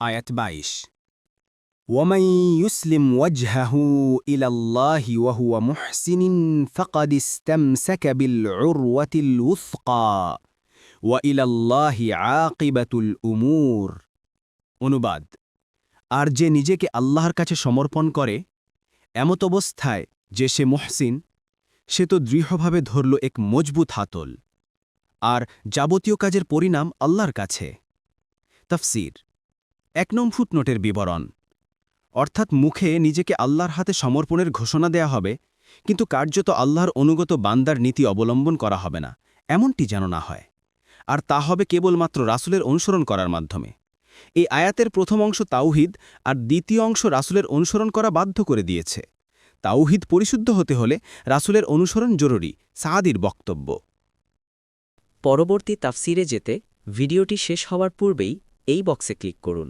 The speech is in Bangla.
আয়াত বাইশ ومن يسلم وجهه إلى الله وهو محسن فقد استمسك بالعروة الوثقى وإلى الله عاقبة الأمور অনুবাদ আর যে নিজেকে আল্লাহর কাছে সমর্পণ করে এমত অবস্থায় যে সে মহসিন সে তো দৃঢ়ভাবে ধরল এক মজবুত হাতল আর যাবতীয় কাজের পরিণাম আল্লাহর কাছে তফসির এক নং ফুটনোটের বিবরণ। অর্থাৎ মুখে নিজেকে আল্লাহর হাতে সমর্পণের ঘোষণা দেয়া হবে, কিন্তু কার্যত আল্লাহর অনুগত বান্দার নীতি অবলম্বন করা হবে না, এমনটি যেন না হয়। আর তা হবে কেবলমাত্র রাসুলের অনুসরণ করার মাধ্যমে। এই আয়াতের প্রথম অংশ তাওহিদ আর দ্বিতীয় অংশ রাসুলের অনুসরণ করা বাধ্য করে দিয়েছে। তাওহিদ পরিশুদ্ধ হতে হলে রাসুলের অনুসরণ জরুরি, সাদির বক্তব্য। পরবর্তী তাফসিরে যেতে ভিডিওটি শেষ হওয়ার পূর্বেই এই বক্সে ক্লিক করুন।